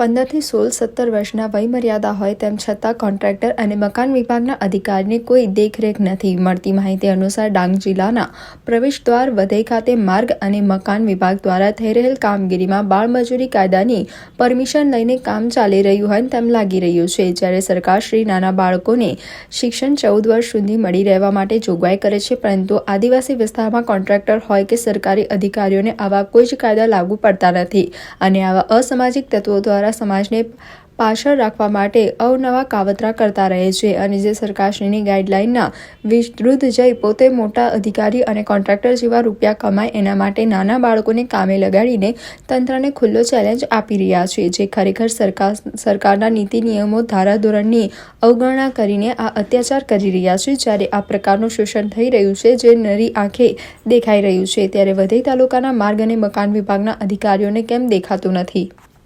પંદરથી સોળ, સત્તર વર્ષના વયમર્યાદા હોય તેમ છતાં કોન્ટ્રાક્ટર અને મકાન વિભાગના અધિકારીને કોઈ દેખરેખ નથી મળતી. માહિતી અનુસાર ડાંગ જિલ્લાના પ્રવેશદ્વાર વધઈ ખાતે માર્ગ અને મકાન વિભાગ દ્વારા થઈ રહેલ કામગીરીમાં બાળમજૂરી કાયદાની પરમિશન લઈને કામ ચાલી રહ્યું હોય તેમ લાગી રહ્યું છે. જ્યારે સરકારશ્રી નાના બાળકોને શિક્ષણ ચૌદ વર્ષ સુધી મળી રહેવા માટે જોગવાઈ કરે છે, પરંતુ આદિવાસી વિસ્તારમાં કોન્ટ્રાક્ટર હોય કે સરકારી અધિકારીઓને આવા કોઈ જ કાયદા લાગુ પડતા નથી. અને આવા અસામાજિક તત્વો દ્વારા સમાજને પાછળ રાખવા માટે અવનવા કાવતરા કરતા રહે છે અને જે સરકારશ્રીની ગાઈડલાઇનના વિરુદ્ધ જઈ પોતે મોટા અધિકારી અને કોન્ટ્રાક્ટર જેવા રૂપિયા કમાય એના માટે નાના બાળકોને કામે લગાડીને તંત્રને ખુલ્લો ચેલેન્જ આપી રહ્યા છે, જે ખરેખર સરકાર, સરકારના નીતિ નિયમો ધારાધોરણની અવગણના કરીને આ અત્યાચાર કરી રહ્યા છે. જ્યારે આ પ્રકારનું શોષણ થઈ રહ્યું છે, જે નરી આંખે દેખાઈ રહ્યું છે, ત્યારે વધઈ તાલુકાના માર્ગ અને મકાન વિભાગના અધિકારીઓને કેમ દેખાતું નથી?